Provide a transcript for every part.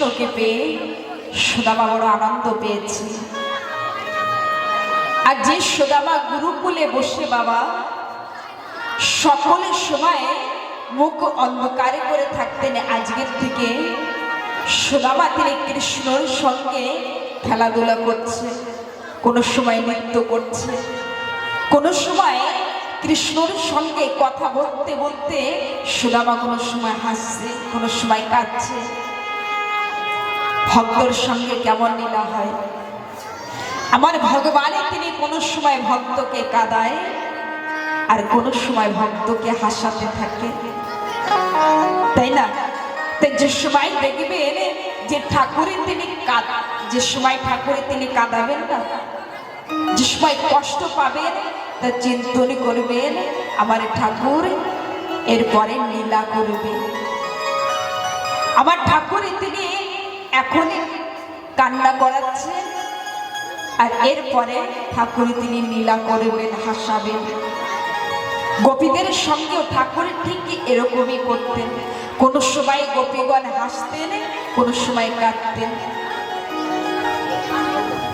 কৃষ্ণকে পেয়ে সুদামা বড় আনন্দ পেয়েছে। আর যে সুদামা গুরুকুলে বসে বাবা, সকলের সময় মুখ অন্ধকারে করে থাকতেন আজকের থেকে, সুদামা তিনি কৃষ্ণর সঙ্গে খেলাধুলা করছে, কোনো সময় নৃত্য করছে, কোনো সময় কৃষ্ণর সঙ্গে কথা বলতে বলতে সুদামা কোনো সময় হাসছে, কোনো সময় কাঁদছে। ভক্তর সঙ্গে কেমন লীলা হয়? আমার ভগবানে তিনি কোনো সময় ভক্তকে কাঁদায়, আর কোনো সময় ভক্তকে হাসাতে থাকে। তাই না? তাই যে সময় দেখবেন যে ঠাকুরের তিনি যে সময় ঠাকুরের তিনি কাঁদাবেন না, যে সময় কষ্ট পাবেন, তা চিন্তন করবেন, আমার ঠাকুর এরপরে লীলা করবে আমার ঠাকুরের তিনি এখনই কান্না করাচ্ছে। আর এরপরে ঠাকুর তিনি লীলা করবেন, হাসাবেন। গোপীদের সঙ্গেও ঠাকুরের ঠিক এরকমই করতেন। কোন সময় গোপীগণ হাসতেন, কোন সময় কাঁদতেন।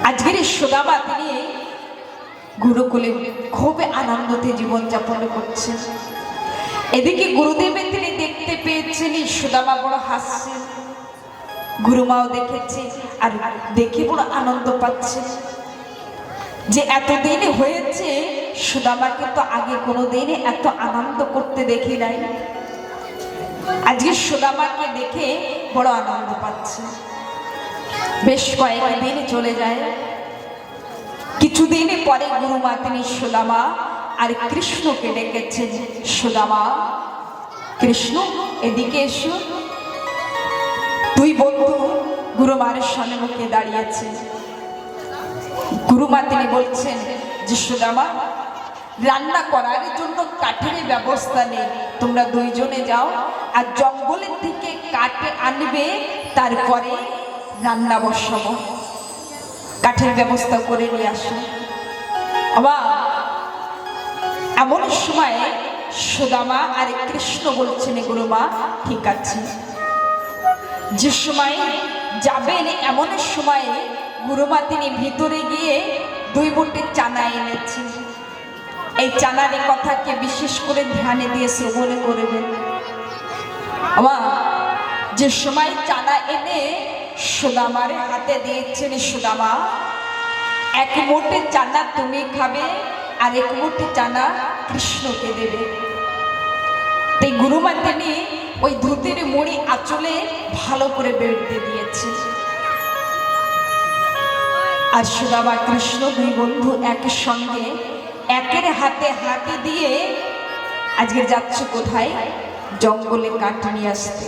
আজকের সুদামা তিনি গুরুকুলে খুব আনন্দতে জীবনযাপন করছেন। এদিকে গুরুদেবের তিনি দেখতে পেয়েছেন সুদামা বড় হাসছেন গুরুমাও দেখেছে আর দেখে বড় আনন্দ পাচ্ছে। যে এতদিন হয়েছে, সুদামাকে তো আগে কোনো দিনে এত আনন্দ করতে দেখি নাই। আজকে সুদামাকে দেখে বড় আনন্দ পাচ্ছে। বেশ কয়েকদিন চলে যায়। কিছুদিন পরে গুরুমা, তিনি সুদামা আর কৃষ্ণকে ডেকেছেন। সুদামা, কৃষ্ণ, এদিকে এসো। দুই বন্ধু গুরুমার সম্মুখে দাঁড়িয়েছে। গুরুমা তিনি বলছেন, যে সুদামা, রান্না করার জন্য কাঠের ব্যবস্থা নেই। তোমরা দুইজনে যাও আর জঙ্গলের থেকে কাঠে আনবে, তারপরে রান্না বসাবো। কাঠের ব্যবস্থা করে নিয়ে আসো। আবার এমন সময় সুদামা আর কৃষ্ণ বলছেন গুরুমা ঠিক আছে। যে সময় যাবেন এমন সময়ে গুরুমা তিনি ভিতরে গিয়ে দুই মুঠে চানা এনেছেন। এই চানার কথাকে বিশেষ করে ধ্যানে দিয়ে শ্রবণ করবেন। আমার যে সময় চানা এনে সুদামার হাতে দিয়েছেন, সুদামা, এক মুঠে চানা তুমি খাবে আর এক মুঠে চানা কৃষ্ণকে দেবে। তাই গুরুমা তিনি ওই ধুতির মুড়ি আঁচলে ভালো করে বেরতে দিয়েছে আর সুদামা কৃষ্ণ দুই বন্ধু একের সঙ্গে একের হাতে হাতে দিয়ে আজকে যাচ্ছে কোথায়? জঙ্গলে কাঠ নিয়ে আসতে।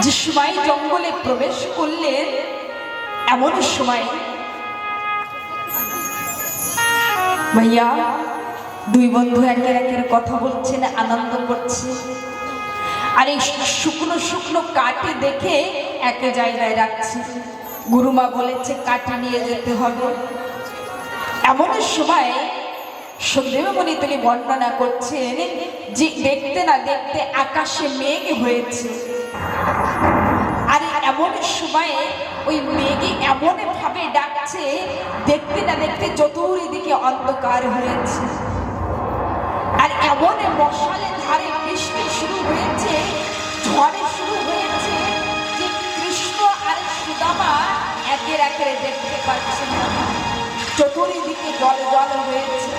যে সময় জঙ্গলে প্রবেশ করলেন এমন সময় ভাইয়া দুই বন্ধু একের একের কথা বলছেন, আনন্দ করছে। আর এই শুকনো শুকনো কাঠে দেখে একে জায়গায় রাখছে। গুরুমা বলেছে, কাঠে নিয়ে যেতে হবে। এমন সময় সন্দেহমণি তিনি বর্ণনা করছেন যে দেখতে না দেখতে আকাশে মেঘ হয়েছে। আর এমন সময়ে ওই মেঘে এমন ভাবে ডাকছে, দেখতে না দেখতে চতুর্দিকে অন্ধকার হয়েছে। এমন মশালে ধারে বৃষ্টি শুরু হয়েছে, ঝড়ে শুরু হয়েছে যে কৃষ্ণ আর সুদামা একের একের দেখতে পাচ্ছে না। চতুর্দিকে জল জল হয়েছে।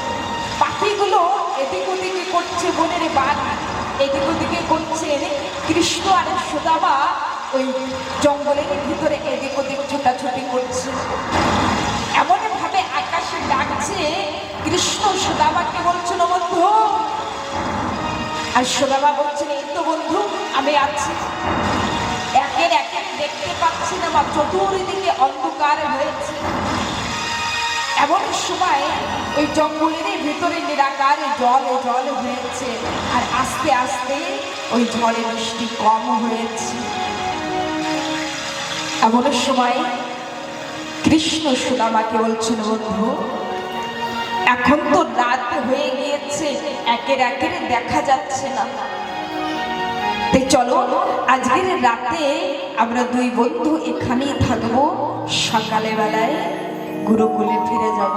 পাখিগুলো এদিক ওদিকে করছে বনের বাঘ এদিক ওদিকে করছে কৃষ্ণ আর সুদামা ওই জঙ্গলের ভিতরে এদিক ওদিক ছোটাছুটি করছে। ডাকছে কৃষ্ণ সুদামাকে বলছিল, বন্ধু, আর সুদামা বলছেন এই তো বন্ধু, আমি আছি। একের একের দেখতে পাচ্ছি না, বা চতুর্দিকে অন্ধকার হয়েছে। এমন সময় ওই জঙ্গলের ভিতরে নিরাকার জল জল হয়েছে, আর আস্তে আস্তে ওই ঝড়ে বৃষ্টি কম হয়েছে। এমন সময় কৃষ্ণ সুদামাকে বলছেন বন্ধু এখন তো রাত হয়ে গিয়েছে, একের একের দেখা যাচ্ছে না। তাই চলো, আজকের রাতে আমরা দুই বন্ধু এখানেই থাকব। সকালে বেলায় গুরুকুলে ফিরে যাব।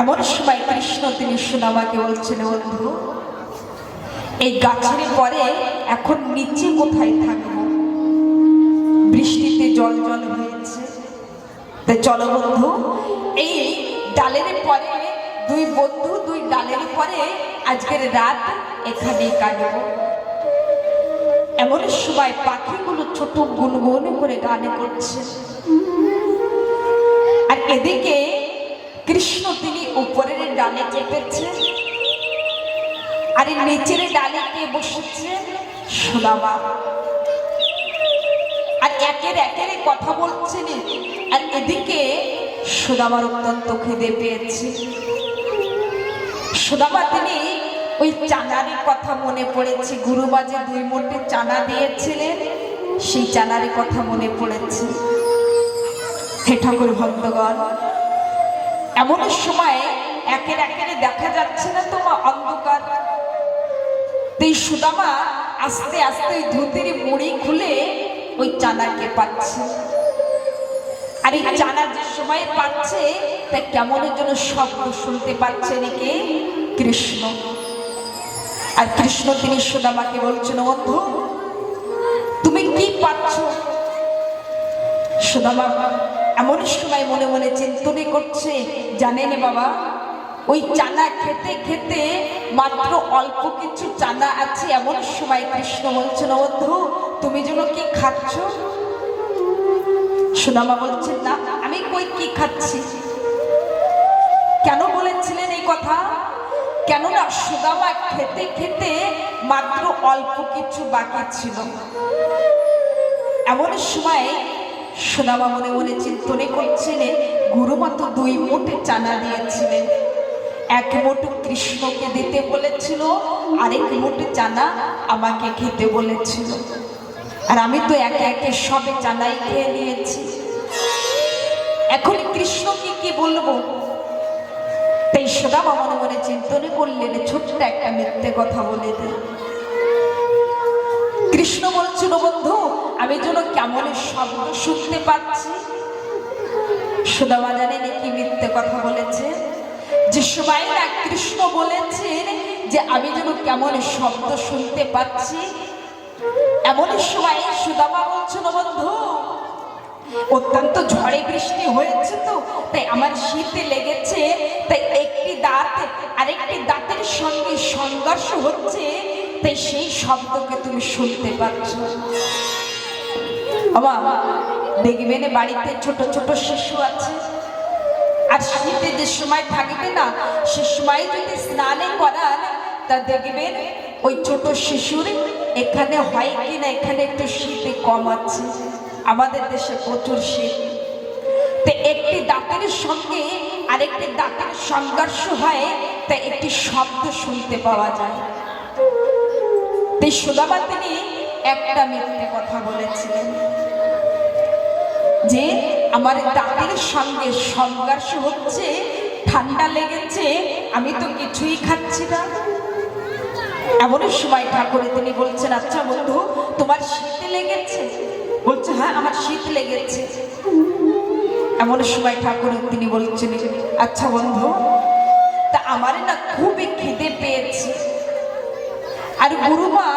এমন সময় কৃষ্ণ তিনি সুনামাকে বলছেন, বন্ধু, এই গাছের পরে এখন নিচে কোথায় থাকব? বৃষ্টিতে জল জল তাই চলো বন্ধু, এই ডালের পরে দুই বন্ধু, দুই ডালের পরে আজকের রাত এখানে কাটবো। এমন সময় পাখিগুলো ছোট গুনগুন করে গানে করছে। আর এদিকে কৃষ্ণ তিনি উপরের ডালে চেপেছে, আর নিচের ডালে কে বসেছে? সুদামা আর একের একের কথা বলছেন আর এদিকে সুদামার অত্যন্ত খিদে পেয়েছে। সুদামা, তিনি ওই চানারের কথা মনে পড়েছে। গুরুবাজে দুই মোটে চানা দিয়েছিলেন, সেই চানারের কথা মনে পড়েছে। হে ঠাকুর ভক্তগণ, এমন সময় একের একের দেখা যাচ্ছে না তোমার অন্ধকার। সুদামা আস্তে আস্তে ওই ধুতির মুড়ি খুলে ওই চানাকে পাচ্ছে। আর এই চানা যে সময় পাচ্ছে, তা কেমনের জন্য শব্দ শুনতে পাচ্ছে নাকি কৃষ্ণ। আর কৃষ্ণ তিনি সুদামাকে বলছেন বন্ধু তুমি কি পাচ্ছ? সুদামা এমন সময় মনে মনে চিন্তনে করছে, জানেন বাবা, ওই চানা খেতে খেতে মাত্র অল্প কিছু চানা আছে, এমন সময় কৃষ্ণ বলছেন বন্ধু তুমি যেন কি খাচ্ছ? সুদামা বলছেন, না, আমি কই কি খাচ্ছি? কেন বলেছিলেন এই কথা? কেননা সুদামা খেতে খেতে মাত্র অল্প কিছু বাকি ছিল। এমন সময় সুদামা মনে মনে চিন্তনে করছিলেন, গুরুমা তো দুই মোটে চানা দিয়েছিলেন। এক মোটু কৃষ্ণকে দিতে বলেছিল, আরেক মোট চানা আমাকে খেতে বলেছিল। আর আমি তো একে একে সবে চানাই খেয়ে নিয়েছি। এখন কৃষ্ণকে কি বলব? তাই সুদামা মনে মনে চিন্তনে করলেন, ছোট্ট একটা মিথ্যে কথা বলে দেয় কৃষ্ণ বলছিল বন্ধু, আমি যেন কেমন শব্দ শুনতে পাচ্ছি? সুদামা জানেন কি মিথ্যে কথা বলেছে? যে সবাই না কৃষ্ণ বলেছেন যে আমি যেন কেমন শব্দ শুনতে পাচ্ছি এমন সময় সুদামা বলছিল বন্ধু, অত্যন্ত ঝড়ে বৃষ্টি হয়েছে তো, তাই আমার শীতে লেগেছে, তাই একটি দাঁত, আরেকটি দাঁতের সঙ্গে সংঘর্ষ হচ্ছে, তাই সেই শব্দকে তুমি শুনতে পাচ্ছ। বাবা দেখবেন বাড়িতে ছোট ছোট শিশু আছে। আর শীতে যে সময় থাকবে না, সে সময় যদি স্নানে করান, তা দেখবেন ওই ছোট শিশুর এখানে হয় কি না এখানে একটু শীতে কম আছে। আমাদের দেশে প্রচুর শীত তো একটি দাঁতের সঙ্গে আরেকটি দাঁতের সংঘর্ষ হয়, তা একটি শব্দ শুনতে পাওয়া যায়। তাই সুদামা তিনি একটা মিথ্যে কথা বলেছিলেন যে আমার দাঁতের সঙ্গে সংঘর্ষ হচ্ছে, ঠান্ডা লেগেছে, আমি তো কিছুই খাচ্ছি না। এমন সময় ঠাকুরে তিনি বলছেন আচ্ছা বন্ধু, তোমার শীতে লেগেছে? বলছে হ্যাঁ আমার শীত লেগেছে। এমন সময় ঠাকুর তিনি বলছেন আচ্ছা বন্ধু, তা আমার না খুবই খিদে পেয়েছে। আর গুরুমা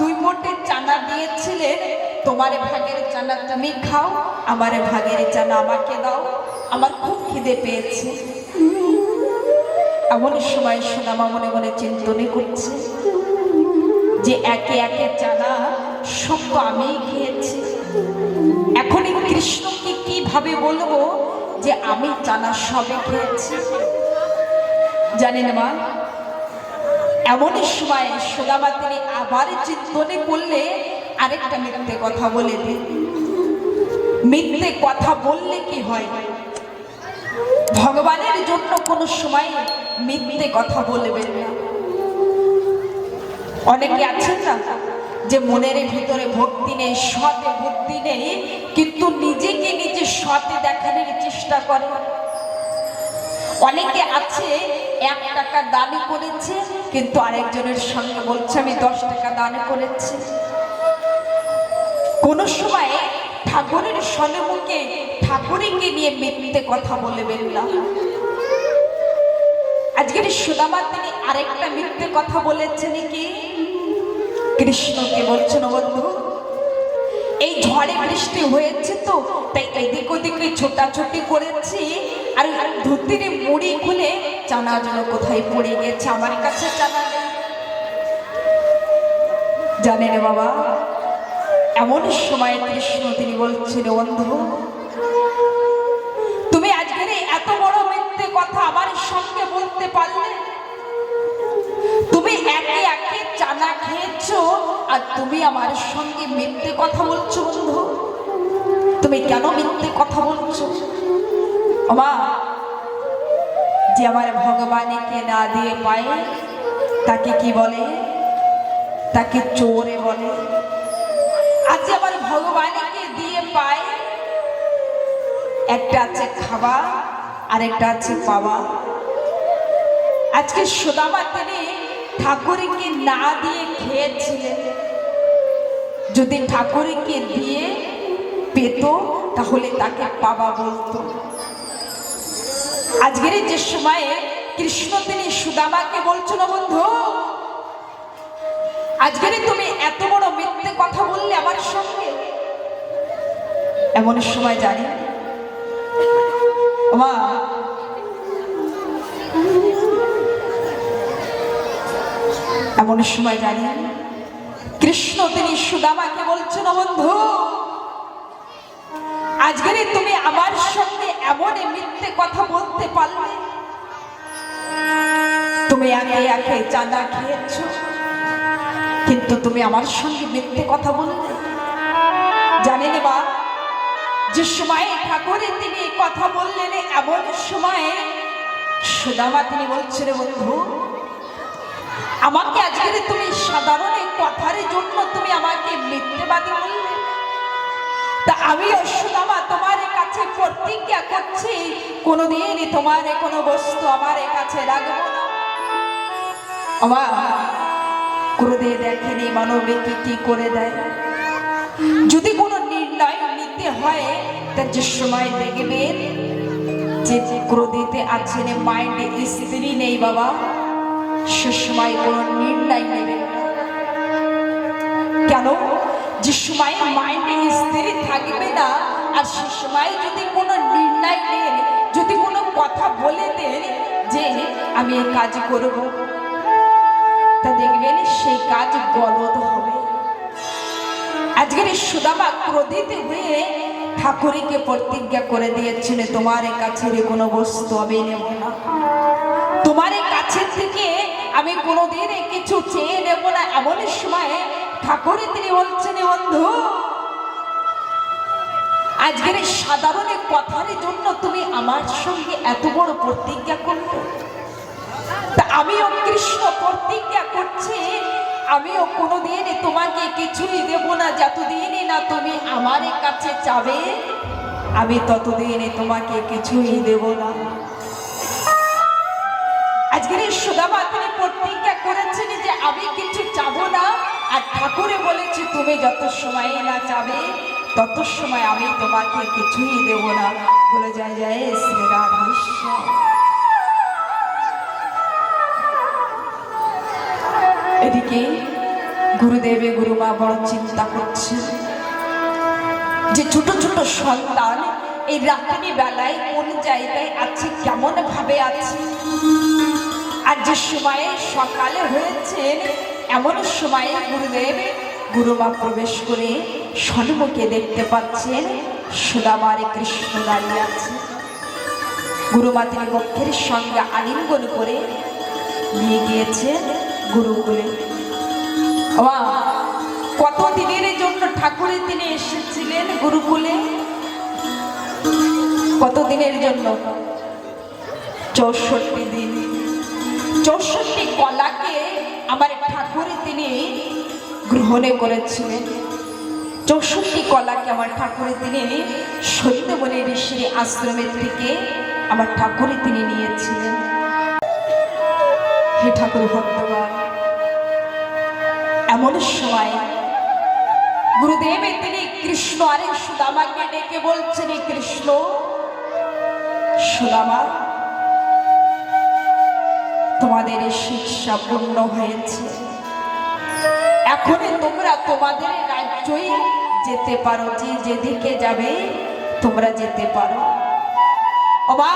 দুই মোটে চানা দিয়েছিলেন, তোমার ভাগের চানা তুমি খাও, আমার ভাগের চানা আমাকে দাও, আমার খুব খিদে পেয়েছে। এমন সময় সোনামা মনে মনে চিন্তনে করছে। যে একে একে চানা সব তো আমিই খেয়েছি। এখন এই কৃষ্ণকে কীভাবে বলব যে আমি চানা সবে খেয়েছি? জানেন মা, এমনই সময় সুদামা তিনি আবার চিন্তনে করলে আরেকটা মিথ্যে কথা বলে দিন। মিথ্যে কথা বললে কি হয়? ভগবানের জন্য কোনো সময় মিথ্যে কথা বলবেন না। অনেকে আছেন না যে মনের ভিতরে ভক্তি নেই, সতে ভক্তি নেই, কিন্তু নিজেকে নিজে সতে দেখানোর চেষ্টা করে অনেকে আছে, এক টাকা দান করেছে, কিন্তু আরেকজনের সঙ্গে বলছে, আমি দশ টাকা দান করেছি। কোন সময় ঠাকুরের সম্মুখে ঠাকুরকে নিয়ে মিথ্যে কথা বলবেন না আজকের সুদামা তিনি আরেকটা মিথ্যে কথা বলেছেন কি? কৃষ্ণকে বলছেন বন্ধু এই ঝড়ে বৃষ্টি হয়েছে তো, তাই এদিক ওদিকে ছোটাছুটি করেছি, আর ধুতির মুড়ি খুলে চানা যেন কোথায় পড়ে গেছে, আমার কাছে চানা জানেন বাবা, এমন সময় কৃষ্ণ, তিনি বলছেন বন্ধু তুমি আজকের এত বড় মিথ্যে কথা আমার সঙ্গে বলতে পারলে চানা খেয়েছো? আর তুমি আমার সঙ্গে মিথ্যে কথা বলছো, বন্ধু। তুমি কেন মিথ্যে কথা বলছো? মা যে আমার ভগবানকে না দিয়ে পায়, তাকে কি বলে? তাকে চোরে বলে। আজ আমার ভগবানকে দিয়ে পায়, একটা আছে খাওয়া আর একটা আছে পাওয়া। আজকে সুদামা তিনি ঠাকুরকে না দিয়ে খেয়েছিলেন যদি ঠাকুরকে দিয়ে পেত, তাহলে তাকে বাবা বলতো। আজকের যে সময়ে কৃষ্ণ তিনি সুদামাকে বলছো বন্ধু, আজকের তুমি এত বড় মিথ্যে কথা বললে আমার সঙ্গে। এমন সময় জানি মা এমন সময় জানি কৃষ্ণ তিনি সুদামাকে বলছেন বন্ধু আজকের তুমি আমার সঙ্গে এমন মিথ্যে কথা বলতে পারলে? তুমি আগে আগে চাঁদা খেয়েছ, কিন্তু তুমি আমার সঙ্গে মিথ্যে কথা বললে? জানেন বা যে সময়ে ঠাকুরের তিনি কথা বললেন, এমন সময়ে সুদামা তিনি বলছেন বন্ধু আমাকে আজকের তুমি সাধারণ এই কথার জন্য তুমি আমাকে মিথ্যেবাদী বললে। তা আমি সুদামা তোমার কাছে প্রতিজ্ঞা করছি, কোনোদিনই তোমার কোনো বস্তু আমার কাছে রাখব না। আমার ক্রোধে দেখেনি মানবীকে কি করে দেয়? যদি কোনো নির্ণয় নিতে হয় তার যে সময় দেখবেন যে ক্রোধেতে আছেন, মাইন্ডে স্ত্রী নেই বাবা। সে সময় কোনো নির্ণয় নেবেন। কেন? যে সময় মাইন্ডে থাকবে না, আর সে সময় যদি কোনো নির্ণয় নেন যদি কোনো কথা বলে দেন যে আমি এই কাজ করব, তা দেখবেন সেই কাজ হবে। আজকের সুদামা ক্রোধিত হয়ে ঠাকুরকে প্রতিজ্ঞা করে দিয়েছিল তোমার কাছে কোনো বস্তু আমি নেব না। তোমার আমি কোনোদিন কিছু চেয়ে নেব না, এমন সময় ঠাকুরে তিনি বলছেন বন্ধু, আজকের সাধারণ কথার জন্য তুমি আমার সঙ্গে এত বড় প্রতিজ্ঞা করলে? আমিও কৃষ্ণ প্রতিজ্ঞা করছি, আমিও কোনোদিন তোমাকে কিছুই দেব না, যতদিনই না তুমি আমার কাছে চাবে আমি ততদিনে তোমাকে কিছুই দেব না। আমি কিছু চাবো না। আর ঠাকুরে বলেছি, তুমি যত সময় না চাবে, তত সময় আমি তোমাকে কিছুই দেব না। বলে যায় যায় শ্রী এদিকে গুরুদেবে গুরুমা বড় চিন্তা করছে যে, ছোট ছোট সন্তান এই রাত্রি বেলায় কোন জায়গায় আছে কেমন ভাবে আছে? যে সময়ে সকালে হয়েছেন এমন সময়ে গুরুদেব গুরুমা প্রবেশ করে সন্মুখে দেখতে পাচ্ছেন সুদামারে কৃষ্ণ দাঁড়িয়ে আছে। গুরুমা তিনি বক্ষের সঙ্গে আলিঙ্গন করে নিয়ে গিয়েছেন গুরুকুলে। মা, কত দিনের জন্য ঠাকুরের তিনি এসেছিলেন গুরুকুলে? কত দিনের জন্য? চৌষট্টি দিন। চৌষট্টি কলাকে আমার ঠাকুরে তিনি গ্রহণে করেছিলেন। চৌষট্টি কলাকে আমার ঠাকুরে তিনি সত্যবনে ঋষির আশ্রমের থেকে আমার ঠাকুরে তিনি নিয়েছিলেন। হে ঠাকুর ভক্তগণ, এমন সময় গুরুদেব তিনি কৃষ্ণ আরে সুদামাকে ডেকে বলছেন কৃষ্ণ, সুদামা তোমাদের শিক্ষা পূর্ণ হয়েছে। এখনই তোমরা তোমাদের রাজ্যই যেতে পারো, যে যেদিকে যাবে তোমরা যেতে পারো। ওবা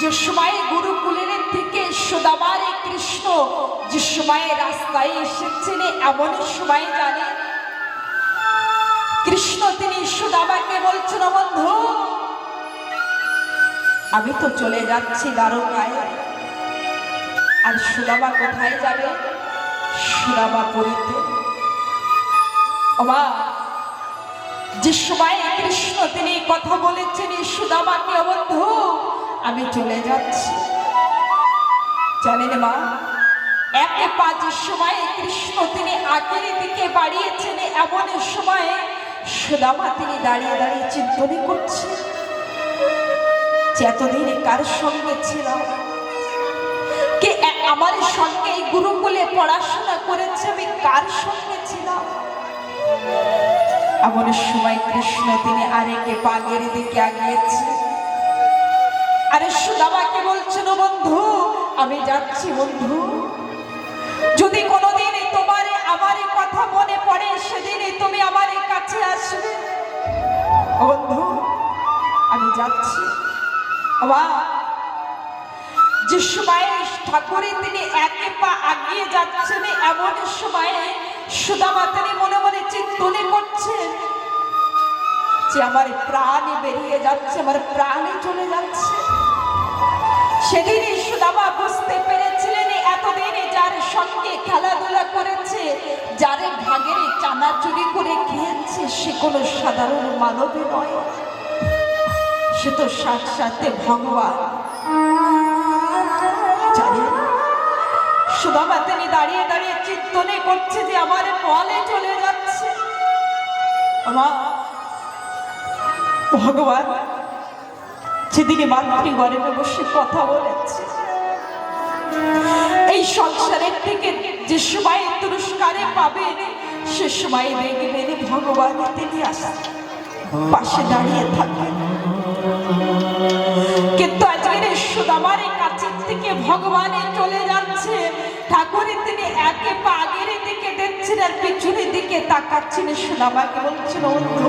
যে সময় গুরুকুলের থেকে সুদামার কৃষ্ণ, যে সময় রাস্তায় এসেছেন এমন সময় জানে কৃষ্ণ তিনি সুদামাকে বলছেন, "ও বন্ধু, আমি তো চলে যাচ্ছি দ্বারকায়। আর সুদামা কোথায় যাবে? সুদামা পুরীতে ওমা, যে সময় কৃষ্ণ তিনি কথা বলেছেন, এই সুদামাকে "ও বন্ধু আমি চলে যাচ্ছি। জানেন মা, একে পাঁচ সময় কৃষ্ণ তিনি আগের দিকে বাড়িয়েছেন, এমন সময়ে সুদামা তিনি দাঁড়িয়ে দাঁড়িয়ে চিন্তনী করছে যে এতদিন কার সঙ্গে ছিলাম আমার সঙ্গে এই গুরুকুলে পড়াশোনা করেছে, আমি কার সঙ্গে ছিলাম? এমন সময় কৃষ্ণ তিনি আরেকে পাগের দিকে আগিয়েছে। আরে সুদামাকে বলছেন "ও বন্ধু, আমি যাচ্ছি বন্ধু। যদি কোনোদিন তোমার, আমার কথা মনে পড়ে, সেদিনই তুমি আমার কাছে আসবে। বন্ধু, আমি যাচ্ছি। বাবা যে সময় ঠাকুরে তিনি একে পা আগিয়ে যাচ্ছেন, এমন সময়ে সুদামা তিনি মনে মনে চিন্তনে করছেন যে আমার প্রাণে বেরিয়ে যাচ্ছে, আমার প্রাণে চলে যাচ্ছে। সেদিনই সুদামা বুঝতে পেরেছিলেন এতদিনে যার সঙ্গে খেলাধুলা করেছে, যার ভাগের চানা চুরি করে খেয়েছে, সে কোনো সাধারণ মানবী নয়। সে তো সাথে ভগবান। সুদামা তিনি দাঁড়িয়ে দাঁড়িয়ে চিন্তনে করছে যে আমার বলে চলে যাচ্ছে। ভগবান সেদিকে মাতৃ গর্বে বসে কথা বলেছে, এই সংসারের থেকে যে সময় পুরস্কারে পাবেন সে সময় দেখবেন ভগবান তিনি আসা পাশে দাঁড়িয়ে থাকবেন। সুদামার থেকে ভগবানে চলে যাচ্ছে। ঠাকুরের তিনি একে পা আগের দিকে দেখছেন আর পিছনের দিকে তাকাচ্ছেন সুদামাকে বলছেন বন্ধু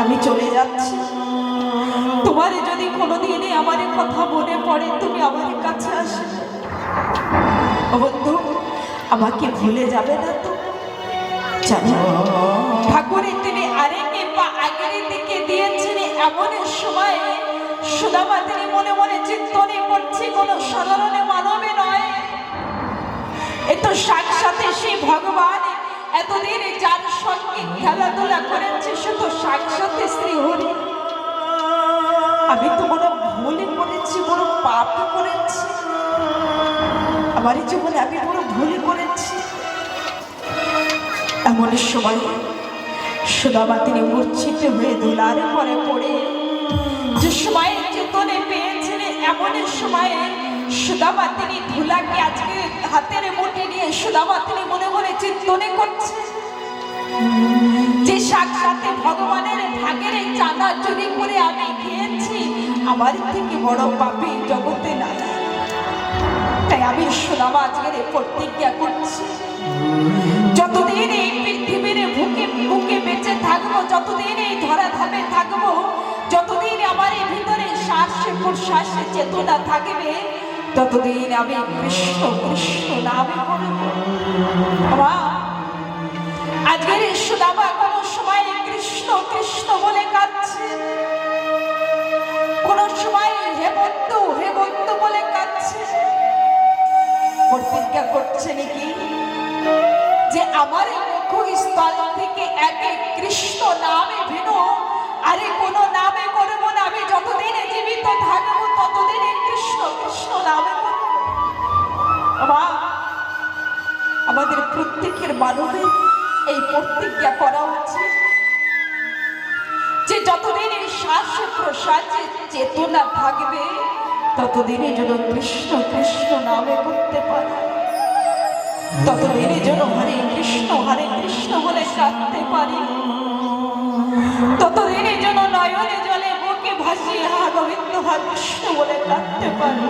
আমি চলে যাচ্ছি। তোমার যদি কোনোদিনই আমার কথা মনে পড়ে, তুমি আমার কাছে আসে বন্ধু, আমাকে ভুলে যাবে না তো? ঠাকুরের তিনি আরেকে পা আগের দিকে দিয়েছেন, এমন সময় সুদামা তিনি মনে মনে চিন্তনে করছে কোনো সাধারণ মানবে নয়। এ তো সাক্ষাতে সেই ভগবান এতদিন যার সঙ্গে খেলাধুলা করেছে, সে তো সাক্ষাতে শ্রী হরি আমি তো বড় ভুল করেছি বড় পাপ করেছি। আমার জীবনে আমি বড় ভুল করেছি। এমন সময় সুদামা তিনি মূর্ছিত হয়ে ধুলার পরে পড়ে যে সময় চেতনে পেয়েছেন এমন সময়ে সুদামা তিনি ধুলাকে আজকে হাতের মুঠে নিয়ে সুদামা তিনি মনে মনে চিন্তনে করছে যে সাক্ষাতে ভগবানের ভাগের এই চাঁদা চুরি করে আমি খেয়েছি আমার থেকে বড় পাপি জগতে না। তাই আমি সুদামা আজকের এই প্রতিজ্ঞা করছি। যতদিন এই পৃথিবীর বুকে বুকে বেঁচে থাকব যতদিন শ্বাসে প্রশ্বাসে চেতনা থাকবে, ততদিন আমি কৃষ্ণ কৃষ্ণ নামে করব আজকের সুদামা কোনো সময় কৃষ্ণ কৃষ্ণ বলে কাঁদছে। কোন সময় হে বন্ধু হে বন্ধু বলে কাঁদছে। প্রতিজ্ঞা করছে নাকি? যে আমার মুখ স্থল থেকে একে কৃষ্ণ নামে ভিন্ন, আরে কোনো জীবিত থাকব ততদিনে কৃষ্ণ কৃষ্ণ নামে আমাদের প্রত্যেকের মানবের এই প্রতিজ্ঞা করা উচিত যে যতদিন এই শ্বাস প্রশ্বাসে চেতনা থাকবে ততদিনই যেন কৃষ্ণ কৃষ্ণ নামে করতে পারে। ততদিনই যেন হরে কৃষ্ণ হরে কৃষ্ণ বলে কাঁদতে পারি। ততদিনই যেন নয়নে বুকে ভাসিয়ে হা গোবিন্দ হা কৃষ্ণ বলে কাঁদতে পারি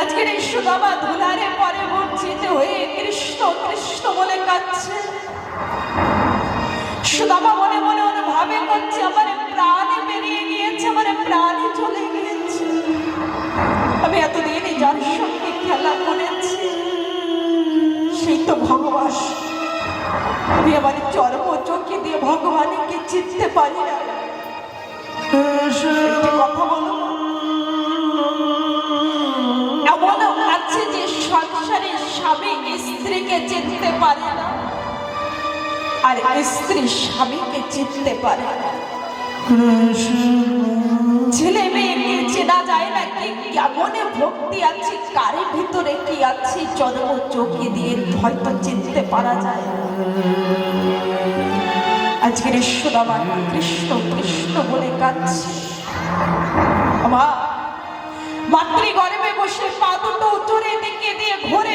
আজকের এই সুদামা ধুলারে পরে মূর্ছিত হয়ে কৃষ্ণ কৃষ্ণ বলে কাঁদছে সুদামা মনে মনে অনুভাবে করছে আমার প্রাণে বেরিয়ে গিয়েছে আমার প্রাণে চলে গিয়েছে আমি এতদিনই যার সঙ্গে খেলা করেছি সেই তো ভগবান আমি আমার চরম ভগবানকে চিনতে পারি না। কথা বলো। আছে যে স্বামী স্ত্রীকে চিনতে পারে না। আর স্ত্রী স্বামীকে চিনতে পারে না। ছেলে মেয়েকে চেনা যায় না কি কেমন ভক্তি আছে কারের ভিতরে কি আছে জন্ম চোখে দিয়ে হয়তো চিনতে পারা যায়। আজকের ঈশ্বরামান কৃষ্ণ কৃষ্ণ বলে কাঁদছে। আমার বসে পা দুটো দিকে দিয়ে ঘোরে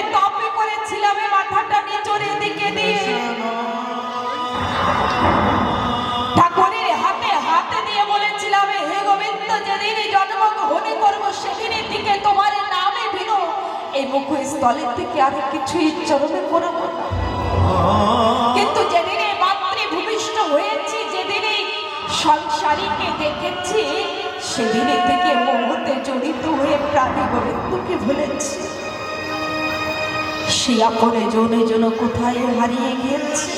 করেছিলাম মাথাটা দিকে দিয়ে। ঠাকুরের হাতে হাতে দিয়ে বলেছিলাম, হে গোবিন্দ যেদিনই জন্মগ্রহণ করব সেদিনের দিকে তোমার নামে ভিনো। এই মুখ স্থলের থেকে আর কিছুই চরমে করব না। কিন্তু যেদিনে সংসারীকে দেখেছি? সেদিনে থেকে মোহতে জড়িত হয়ে প্রাণী গোবিন্দকে ভুলেছি। সে আপনে জনে জন কোথায় হারিয়ে গিয়েছে?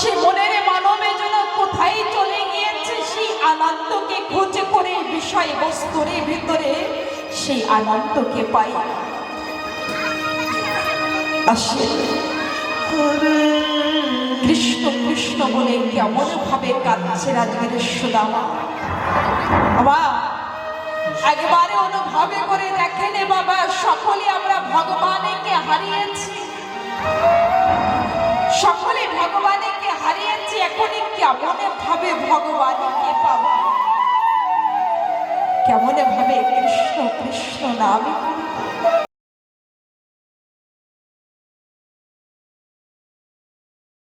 সে মনের মানবে যেন কোথায় চলে গিয়েছে? সেই আনন্দকে খোঁজে করে বিষয় বস্তুর ভিতরে সেই আনন্দকে পাই। আসে। কৃষ্ণ কৃষ্ণ বলে কেমন ভাবে কাঁদছে রাজগীর সুদামা একবারে অনুভবে করে দেখেন বাবা, সকলে আমরা ভগবানকে হারিয়েছি। সকলে ভগবানকে হারিয়েছি এখনই কেমন ভাবে ভগবানকে পাবো? কেমন ভাবে কৃষ্ণ কৃষ্ণ নামে